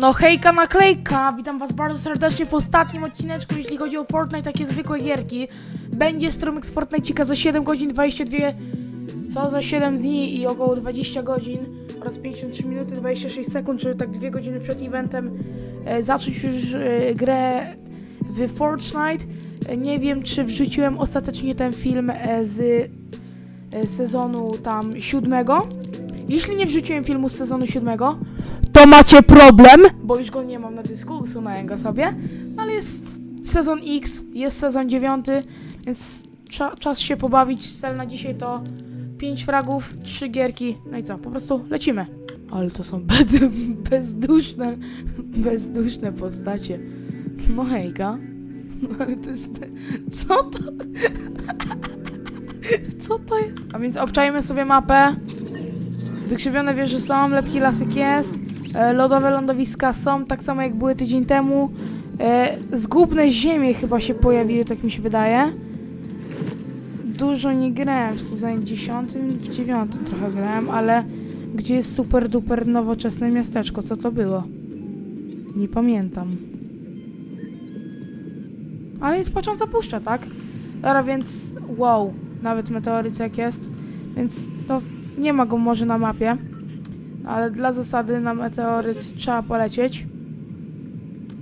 No hejka naklejka, witam was bardzo serdecznie w ostatnim odcineczku, jeśli chodzi o Fortnite, takie zwykłe gierki. Będzie strumyk z Fortnite'ika za 7 godzin 22, co za 7 dni i około 20 godzin oraz 53 minuty 26 sekund, czyli tak 2 godziny przed eventem e, zacząć już e, grę w Fortnite. E, nie wiem, czy wrzuciłem ostatecznie ten film e, z e, sezonu tam siódmego. Jeśli nie wrzuciłem filmu z sezonu siódmego, to macie problem, bo już go nie mam na dysku, usunąłem go sobie, no ale jest sezon X, jest sezon 9, więc cza czas się pobawić. Cel na dzisiaj to 5 fragów, 3 gierki, no i co, po prostu lecimy. Ale to są bez, bezduszne, bezduszne postacie. No hejka. Ale to jest... Co to? Co to jest? A więc obczajmy sobie mapę. Wykrzywione wieże są, lepki lasyk jest. E, lodowe lądowiska są, tak samo jak były tydzień temu. E, zgubne ziemie chyba się pojawiły, tak mi się wydaje. Dużo nie grałem w sezonie 10, w 9 trochę grałem, ale gdzie jest super duper nowoczesne miasteczko? Co to było? Nie pamiętam. Ale jest pociąg zapuszcza, tak? Dobra, więc wow, nawet meteoryt jak jest. Więc no, nie ma go może na mapie. Ale dla zasady na meteoryt trzeba polecieć.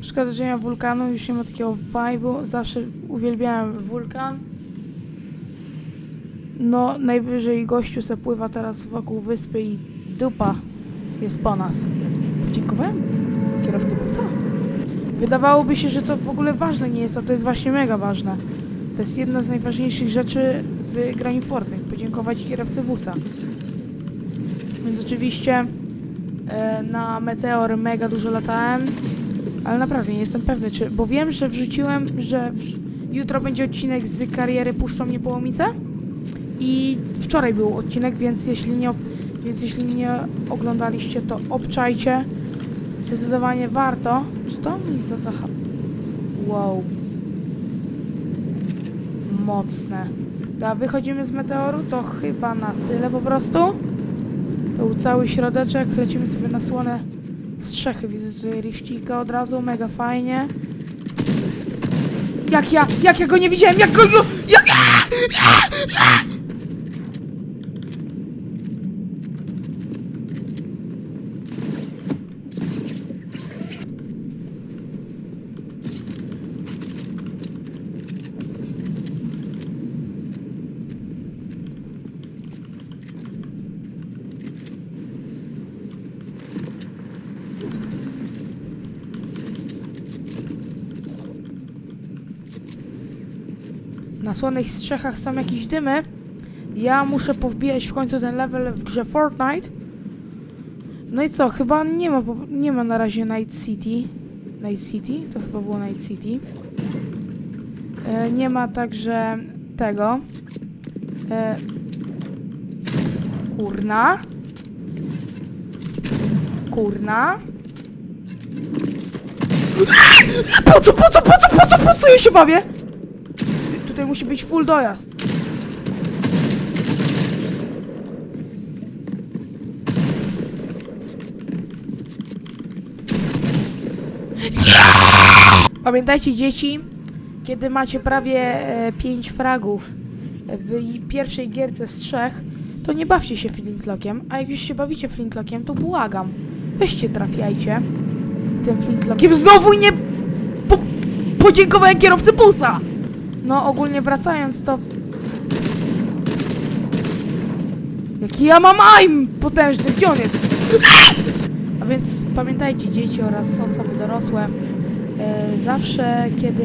Szkoda, że nie ma wulkanu, już nie ma takiego vibe'u. Zawsze uwielbiałem wulkan. No, najwyżej gościu se pływa teraz wokół wyspy i dupa jest po nas. Podziękowałem kierowcy busa. Wydawałoby się, że to w ogóle ważne nie jest, a to jest właśnie mega ważne. To jest jedna z najważniejszych rzeczy w graniu Fortnite. Podziękować kierowcy busa. Więc oczywiście na Meteor mega dużo latałem, ale naprawdę nie jestem pewny, czy. Bo wiem, że wrzuciłem, że w, jutro będzie odcinek z kariery Puszczą mnie połomice. I wczoraj był odcinek, więc jeśli nie, więc jeśli nie oglądaliście, to obczajcie. Zdecydowanie warto. Czy to mi zadacha? Wow. Mocne. Dobra, wychodzimy z meteoru, to chyba na tyle po prostu. Był cały środeczek, lecimy sobie na słone strzechy. Widzę tutaj rifcika od razu, mega fajnie. Jak ja, jak ja go nie widziałem, jak go, jak ja! Na słonych strzechach są jakieś dymy. Ja muszę powbijać w końcu ten level w grze Fortnite. No i co, chyba nie ma, nie ma na razie Night City. Night City? To chyba było Night City. E, nie ma także tego. E, kurna. Kurna. Po co, po co, po co, po co, po co ja się bawię? Tutaj musi być full dojazd. Pamiętajcie dzieci, kiedy macie prawie 5 fragów w i- pierwszej gierce z trzech, to nie bawcie się flintlockiem, a jak już się bawicie flintlockiem, to błagam, weźcie trafiajcie tym flintlockiem. Znowu nie po podziękowałem kierowcy busa! No ogólnie wracając to... Jaki ja mam aim potężny, gdzie on jest? A więc pamiętajcie dzieci oraz osoby dorosłe, e, zawsze kiedy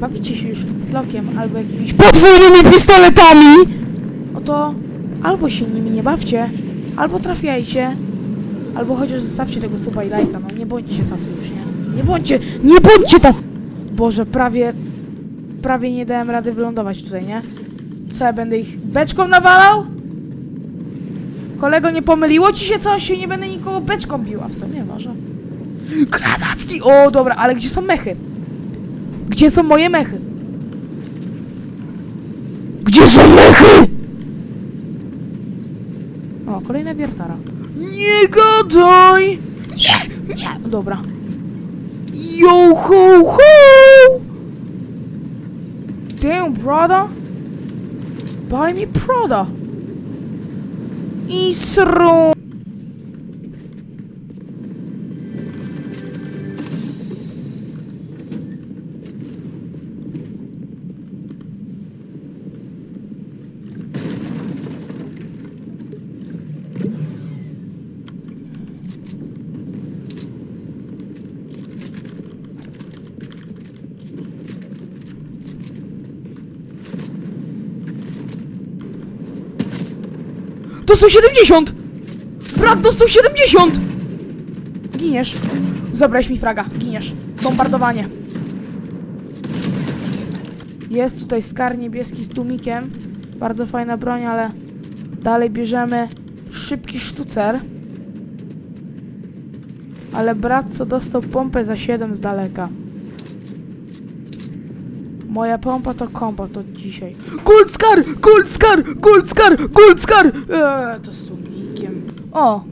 bawicie się już flintlokiem albo jakimiś podwójnymi pistoletami, no to albo się nimi nie bawcie, albo trafiajcie, albo chociaż zostawcie tego suba i lajka, no nie bądźcie tacy już, nie? Nie bądźcie, nie bądźcie tacy! Boże, prawie, prawie nie dałem rady wylądować tutaj, nie? Co, ja będę ich beczką nawalał? Kolego, nie pomyliło ci się coś? Nie będę nikogo beczką biła. W sumie może. Granatki! O, dobra, ale gdzie są mechy? Gdzie są moje mechy? Gdzie są mechy? O, kolejna wiertara. Nie gadaj! Nie! Nie! Dobra. Yo ho ho! Damn, brother! Buy me Prada! I Dostał 70! Brat dostał 70! Giniesz. Zabrałeś mi fraga. Giniesz. Bombardowanie. Jest tutaj skar niebieski z tłumikiem. Bardzo fajna broń, ale dalej bierzemy szybki sztucer. Ale brat co dostał pompę za 7 z daleka. Moja pompa to kompa, to dzisiaj. Gold Scar! Gold Scar! Eee, to z tłumikiem. O!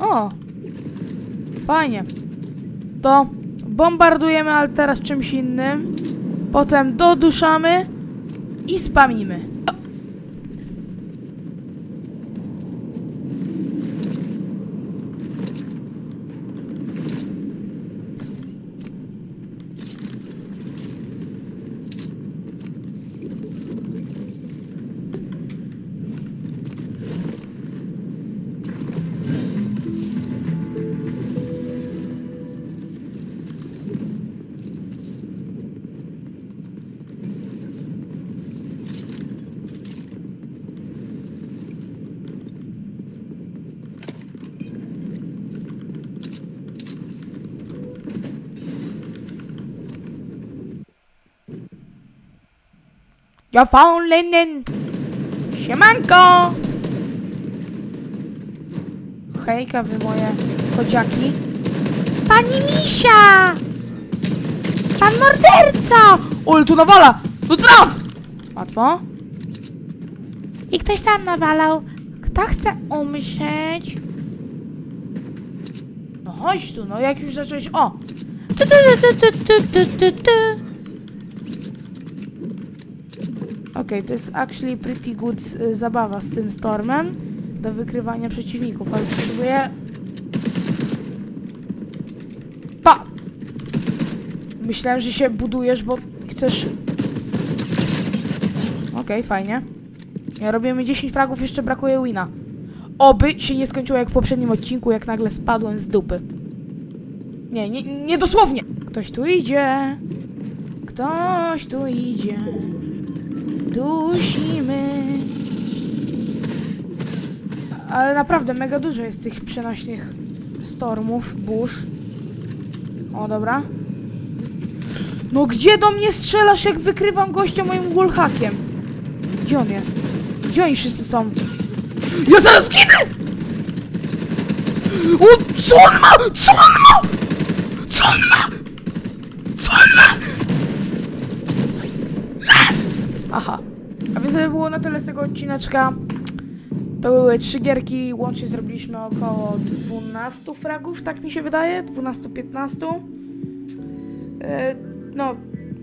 O! Fajnie. To bombardujemy, ale teraz czymś innym. Potem doduszamy i spamimy. Ja found Lennon! Siemanko! Hejka wy moje kodziaki. Pani Misia! Pan morderca! Ole tu nawala! No traf! Łatwo. I ktoś tam nawalał. Kto chce umrzeć? No chodź tu, no jak już zacząłeś... O! Tu, tu, tu, tu, tu, tu, tu, tu. Okej, to jest actually pretty good y, zabawa z tym stormem do wykrywania przeciwników, ale potrzebuję... Pa! Myślałem, że się budujesz, bo chcesz... Okej, fajnie. Ja robimy 10 fragów, jeszcze brakuje wina. Oby się nie skończyło jak w poprzednim odcinku, jak nagle spadłem z dupy. Nie, nie, nie dosłownie! Ktoś tu idzie. Ktoś tu idzie. Dusimy. Ale naprawdę mega dużo jest tych przenośnych stormów, burz. O, dobra. No gdzie do mnie strzelasz, jak wykrywam gościa moim wallhackiem? Gdzie on jest? Gdzie oni wszyscy są? Ja zaraz ginę! O, co on ma? Co on ma? Co on ma? Co on ma? Aha. A więc to było na tyle z tego odcineczka. To były trzy gierki, łącznie zrobiliśmy około 12 fragów, tak mi się wydaje, 12-15. E, no,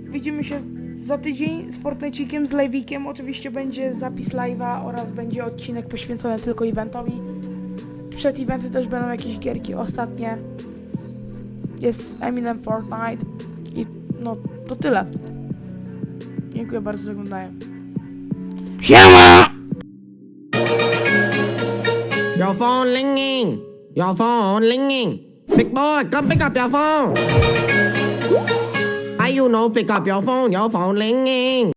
widzimy się za tydzień z Fortnite'ikiem, z live'ikiem. Oczywiście będzie zapis live'a oraz będzie odcinek poświęcony tylko eventowi. Przed eventy też będą jakieś gierki ostatnie. Jest Eminem Fortnite i no, to tyle. Dziękuję bardzo za oglądanie. Siema! Your phone ringing. Your phone ringing. Big boy, come pick up your phone. I you know pick up your phone. Your phone ringing.